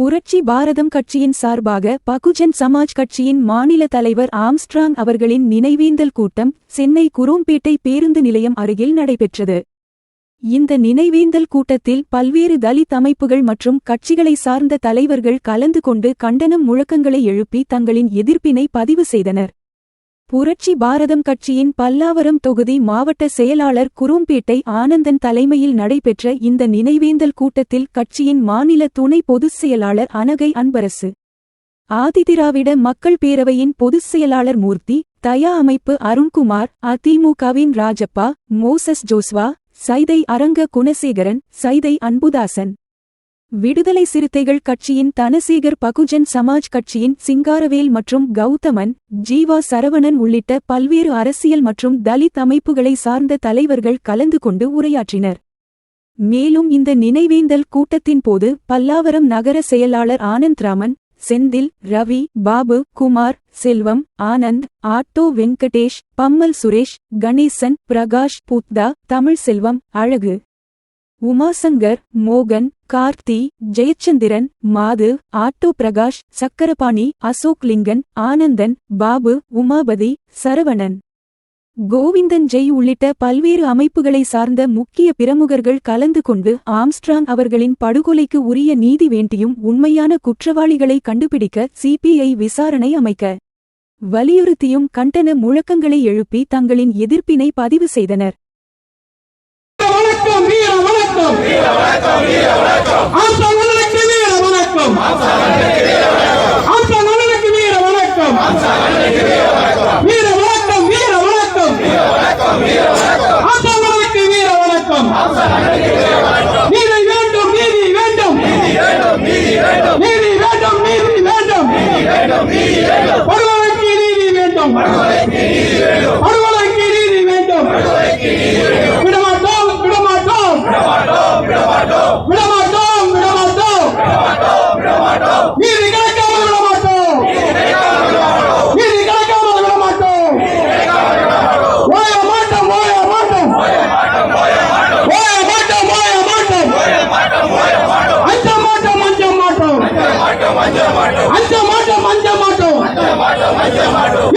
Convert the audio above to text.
புரட்சி பாரதம் கட்சியின் சார்பாக பகுஜன் சமாஜ் கட்சியின் மாநில தலைவர் ஆம்ஸ்ட்ராங் அவர்களின் நினைவேந்தல் கூட்டம் சென்னை குரோம்பேட்டை பேருந்து நிலையம் அருகில் நடைபெற்றது. இந்த நினைவேந்தல் கூட்டத்தில் பல்வேறு தலித் அமைப்புகள் மற்றும் கட்சிகளை சார்ந்த தலைவர்கள் கலந்து கொண்டு கண்டனம் முழக்கங்களை எழுப்பி தங்களின் எதிர்ப்பினை பதிவு செய்தனர். புரட்சி பாரதம் கட்சியின் பல்லாவரம் தொகுதி மாவட்ட செயலாளர் குரும்பேட்டை ஆனந்தன் தலைமையில் நடைபெற்ற இந்த நினைவேந்தல் கூட்டத்தில் கட்சியின் மாநில துணை பொதுச் செயலாளர் அனகை அன்பரசு ஆதிதிராவிட மக்கள் பேரவையின் பொதுச் செயலாளர் மூர்த்தி தயா அமைப்பு அருண்குமார் அதிமுகவின் ராஜப்பா மோசஸ் ஜோஸ்வா சைதை அரங்க குணசேகரன் சைதை அன்புதாசன் விடுதலை சிறுத்தைகள் கட்சியின் தனசேகர் பகுஜன் சமாஜ் கட்சியின் சிங்காரவேல் மற்றும் கௌதமன் ஜீவா சரவணன் உள்ளிட்ட பல்வேறு அரசியல் மற்றும் தலித் அமைப்புகளை சார்ந்த தலைவர்கள் கலந்து கொண்டு உரையாற்றினர். மேலும் இந்த நினைவேந்தல் கூட்டத்தின் போது பல்லாவரம் நகர செயலாளர் ஆனந்த்ராமன் செந்தில் ரவி பாபு குமார் செல்வம் ஆனந்த் ஆட்டோ வெங்கடேஷ் பம்மல் சுரேஷ் கணேசன் பிரகாஷ் புத்தா தமிழ் செல்வம் அழகு. உமாசங்கர் மோகன் கார்த்தி ஜெயச்சந்திரன் மாது ஆட்டோ பிரகாஷ் சக்கரபாணி அசோக் லிங்கன் ஆனந்தன் பாபு உமாபதி சரவணன். கோவிந்தன் ஜெய் உள்ளிட்ட பல்வேறு அமைப்புகளை சார்ந்த முக்கிய பிரமுகர்கள் கலந்து கொண்டு ஆம்ஸ்ட்ராங் அவர்களின் படுகொலைக்கு உரிய நீதி வேண்டியும் உண்மையான குற்றவாளிகளை கண்டுபிடிக்க சிபிஐ விசாரணை அமைக்க வலியுறுத்தியும் கண்டன முழக்கங்களை எழுப்பி தங்களின் எதிர்ப்பினை பதிவு செய்தனர். Blackstone! ¡Viva Blackstone! ¡Viva மாட்டோம் அஞ்ச மாட்டோம். அஞ்ச மாட்டோம் அஞ்ச மாட்டோம்.